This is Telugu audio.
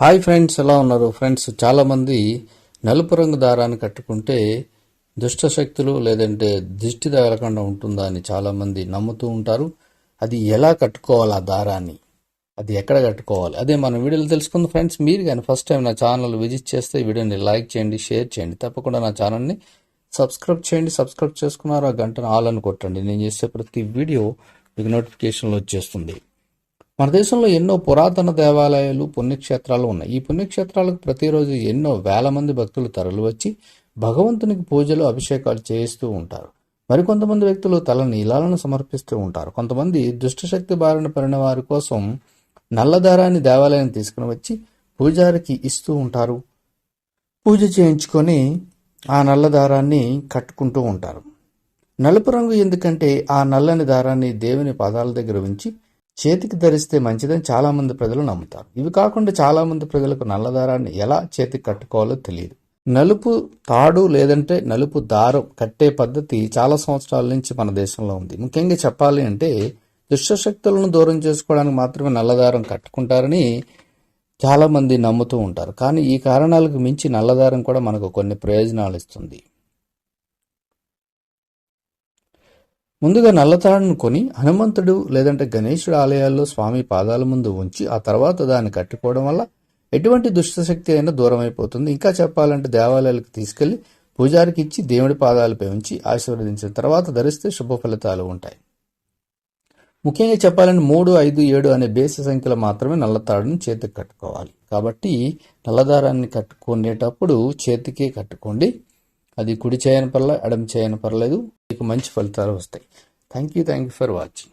హాయ్ ఫ్రెండ్స్ ఎలా ఉన్నారు? ఫ్రెండ్స్ చాలా మంది నలుపు రంగు దారాన్ని కట్టుకుంటే దుష్ట శక్తులు లేదంటే దిష్టి తగలకుండా ఉంటుందా అని చాలా మంది నమ్ముతూ ఉంటారు. అది ఎలా కట్టుకోవాలి ఆ దారాన్ని? అది ఎక్కడ కట్టుకోవాలి? అదే మన వీడియోలో తెలుసుకుంది ఫ్రెండ్స్. మీరు కానీ ఫస్ట్ టైం నా ఛానల్ విజిట్ చేస్తే ఈ వీడియోని లైక్ చేయండి షేర్ చేయండి. తప్పకుండా నా ఛానల్ని సబ్స్క్రైబ్ చేయండి సబ్స్క్రైబ్ చేసుకున్నారు ఆ గంటను ఆల్ అని కొట్టండి. నేను చేసే ప్రతి వీడియో మీకు నోటిఫికేషన్లో వచ్చేస్తుంది. మన దేశంలో ఎన్నో పురాతన దేవాలయాలు పుణ్యక్షేత్రాలు ఉన్నాయి. ఈ పుణ్యక్షేత్రాలకు ప్రతిరోజు ఎన్నో వేల మంది భక్తులు తరలివచ్చి భగవంతునికి పూజలు అభిషేకాలు చేయిస్తూ ఉంటారు. మరికొంతమంది వ్యక్తులు తల నీలాలను సమర్పిస్తూ ఉంటారు. కొంతమంది దుష్టశక్తి బారిన పడిన వారి కోసం నల్లదారాన్ని దేవాలయం తీసుకుని వచ్చి పూజారికి ఇస్తూ ఉంటారు. పూజ చేయించుకొని ఆ నల్ల దారాన్ని కట్టుకుంటూ ఉంటారు. నలుపు రంగు ఎందుకంటే ఆ నల్లని దారాన్ని దేవుని పాదాల దగ్గర ఉంచి చేతికి ధరిస్తే మంచిదని చాలామంది ప్రజలు నమ్ముతారు. ఇవి కాకుండా చాలామంది ప్రజలకు నల్ల దారాన్ని ఎలా చేతికి కట్టుకోవాలో తెలియదు. నలుపు తాడు లేదంటే నలుపు దారం కట్టే పద్ధతి చాలా సంవత్సరాల నుంచి మన దేశంలో ఉంది. ముఖ్యంగా చెప్పాలి అంటే దుష్టశక్తులను దూరం చేసుకోవడానికి మాత్రమే నల్లదారం కట్టుకుంటారని చాలామంది నమ్ముతూ ఉంటారు. కానీ ఈ కారణాలకు మించి నల్లదారం కూడా మనకు కొన్ని ప్రయోజనాలు ఇస్తుంది. ముందుగా నల్లతాడును కొని హనుమంతుడు లేదంటే గణేశుడు ఆలయాల్లో స్వామి పాదాల ముందు ఉంచి ఆ తర్వాత దాన్ని కట్టుకోవడం వల్ల ఎటువంటి దుష్టశక్తి అయినా దూరం అయిపోతుంది ఇంకా చెప్పాలంటే దేవాలయాలకు తీసుకెళ్ళి పూజారికి ఇచ్చి దేవుడి పాదాలపై ఉంచి ఆశీర్వదించిన తర్వాత ధరిస్తే శుభ ఫలితాలు ఉంటాయి. ముఖ్యంగా చెప్పాలంటే మూడు ఐదు ఏడు అనే బేసి సంఖ్యలో మాత్రమే నల్లతాడును చేతికి కట్టుకోవాలి. కాబట్టి నల్లదారాన్ని కట్టుకునేటప్పుడు చేతికే కట్టుకోండి. అది కుడి చేయని పర్లేదు ఎడమ చేయని పర్లేదు. మీకు మంచి ఫలితాలు వస్తాయి. Thank you thank you for watching